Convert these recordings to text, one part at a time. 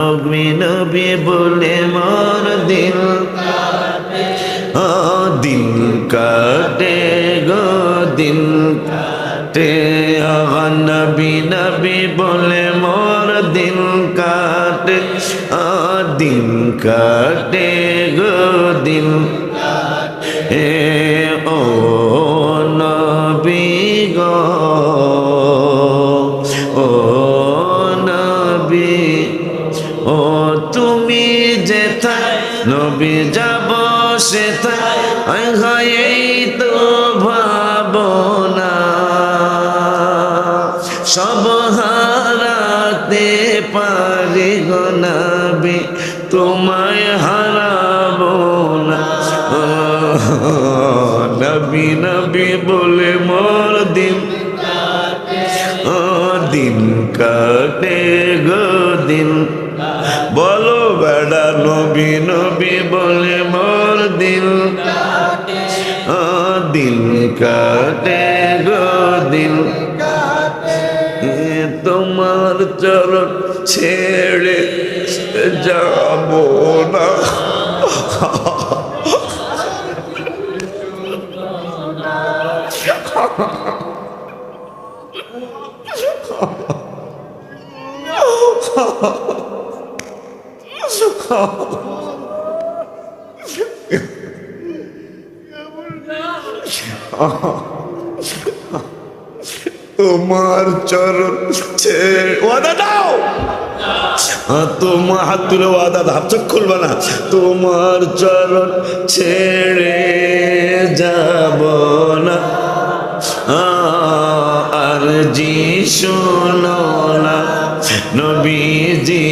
নবী বলে মোর দিল ও দিল কাটে গো দিল কাটে। নবী নবী বলে মোর দিল কাটে। ও দিল কাটে গো দিল এ নবী যাব সে এই তো ভাবনা সব হারাতে পারি গো নবী, তোমায় হারাবো না। নবী নবী বলে মোর দিন দিন কাটে গো দিন। নবী নবী বলে মোর দিন ও দিন কাটে গো এ তোমার চরণ ছেড়ে যাব না। তোমার চরণ ওয়াদা দাও। তোমার হাত তুলে ওয়াদা দাও। চোখ খুলবে না। তোমার চরণ ছেড়ে যাব না। আর জি শোনো না। নবীজি।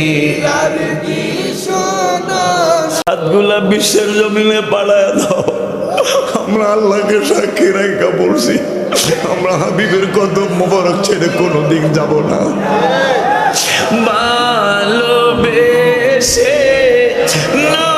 হাতগুলা বিশ্বের জমিনে পাড়ায় দাও। আমরা আল্লাহকে সাক্ষী রেখা বলছি। আমরা হাবিবের কত মোবারক ছেড়ে কোনো দিন যাব না। ভালোবেসে নবীজিকে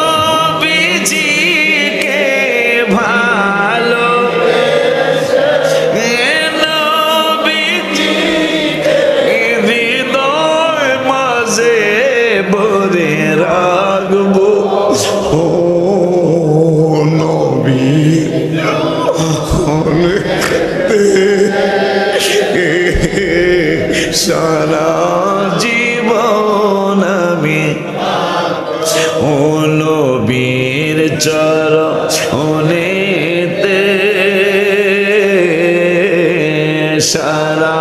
সারা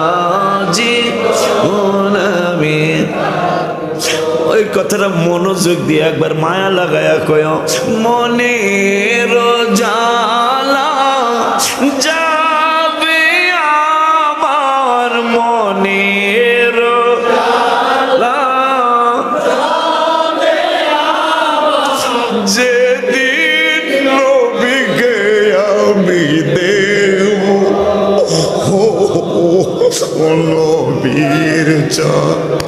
জীবন আমি। ওই কথাটা মনোযোগ দিয়ে একবার মায়া লাগায়া কয়। মনে জালা চাতে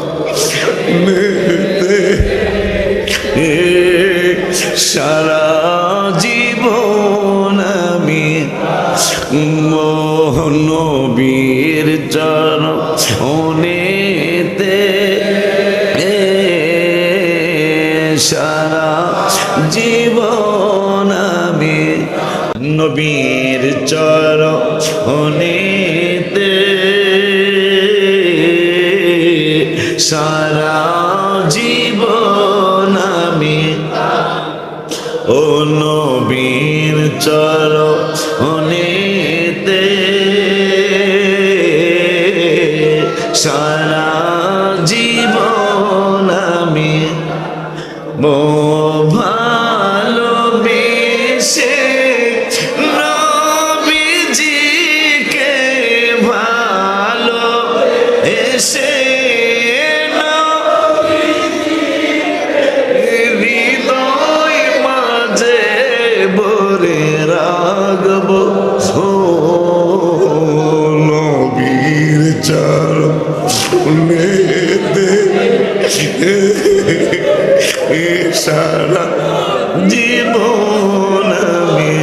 সারা জীবন আমি নবীর চরণ অনেতে সারা জীবন আমি নবীর চরণেতে সারা জীবন আমি। ও নবীর চরণেতে সারা জীবন আমি। মো লাগব সোনবীর চর শুনে দে সারা জীবন আমি